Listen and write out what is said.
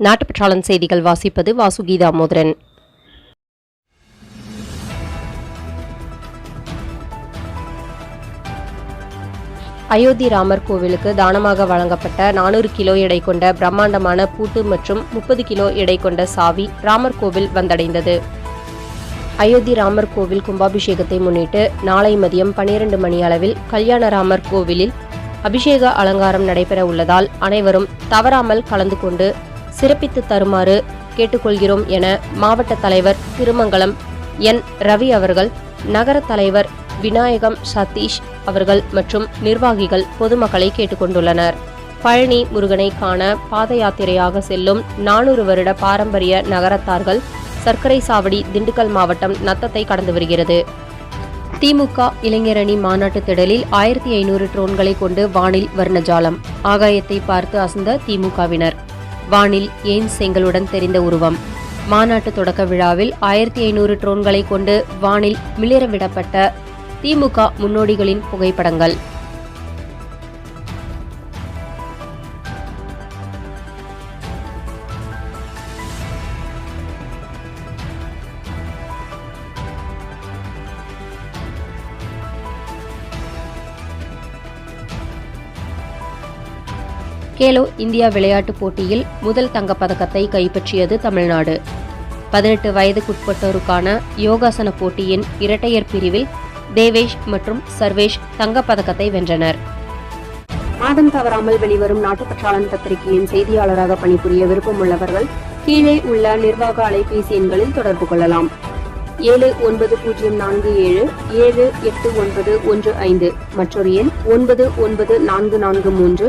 நாட்டுப்பற்றாளன் செய்திகள் வாசிப்பது வாசுகி தாமோதரன் அயோத்தி ராமர் கோவிலுக்கு தானமாக வழங்கப்பட்ட நானூறு கிலோ எடை கொண்ட பிரம்மாண்டமான பூட்டு மற்றும் முப்பது கிலோ எடை கொண்ட சாவி ராமர் கோவில் வந்தடைந்தது. அயோத்தி ராமர் கோவில் கும்பாபிஷேகத்தை முன்னிட்டு நாளை மதியம் பனிரெண்டு மணி அளவில் கல்யாண ராமர் கோவிலில் அபிஷேக அலங்காரம் நடைபெற உள்ளதால் அனைவரும் தவறாமல் கலந்து கொண்டு சிறப்பித்து தருமாறு கேட்டுக்கொள்கிறோம் என மாவட்ட தலைவர் திருமங்கலம் என். ரவி அவர்கள் நகர தலைவர் விநாயகம் சதீஷ் அவர்கள் மற்றும் நிர்வாகிகள் பொதுமக்களை கேட்டுக்கொண்டுள்ளனர். பழனி முருகனை காண பாத யாத்திரையாக செல்லும் நானூறு வருட பாரம்பரிய நகரத்தார்கள் சர்க்கரை சாவடி திண்டுக்கல் மாவட்டம் நத்தத்தை கடந்து வருகிறது. திமுக இளைஞரணி மாநாட்டு திடலில் ஆயிரத்தி ஐநூறு ட்ரோன்களை கொண்டு வானில் வர்ணஜாலம். ஆகாயத்தை பார்த்து அசந்த திமுகவினர். வானில் ஏன் செங்கலுடன் தெரிந்த உருவம். மாநாட்டு தொடக்க விழாவில் ஆயிரத்தி ஐநூறு ட்ரோன்களை கொண்டு வானில் மிளிரவிடப்பட்ட திமுக முன்னோடிகளின் புகைப்படங்கள். கேலோ இந்தியா விளையாட்டுப் போட்டியில் முதல் தங்கப்பதக்கத்தை கைப்பற்றியது தமிழ்நாடு. பதினெட்டு வயதுக்குட்பட்டோருக்கான யோகாசன போட்டியின் இரட்டையர் பிரிவில் தேவேஷ் மற்றும் சர்வேஷ் தங்கப்பதக்கத்தை வென்றனர். மாதம் தவறாமல் வெளிவரும் நாட்டுப்பற்றாளன் பத்திரிகையின் செய்தியாளராக பணிபுரிய விருப்பமுள்ளவர்கள் கீழே உள்ள நிர்வாக அலைபேசி எண்களில் தொடர்பு கொள்ளலாம். ஏழு ஒன்பது பூஜ்ஜியம் நான்கு ஏழு ஏழு எட்டு ஒன்பது ஒன்று ஐந்து மற்றொரு எண் ஒன்பது ஒன்பது நான்கு நான்கு மூன்று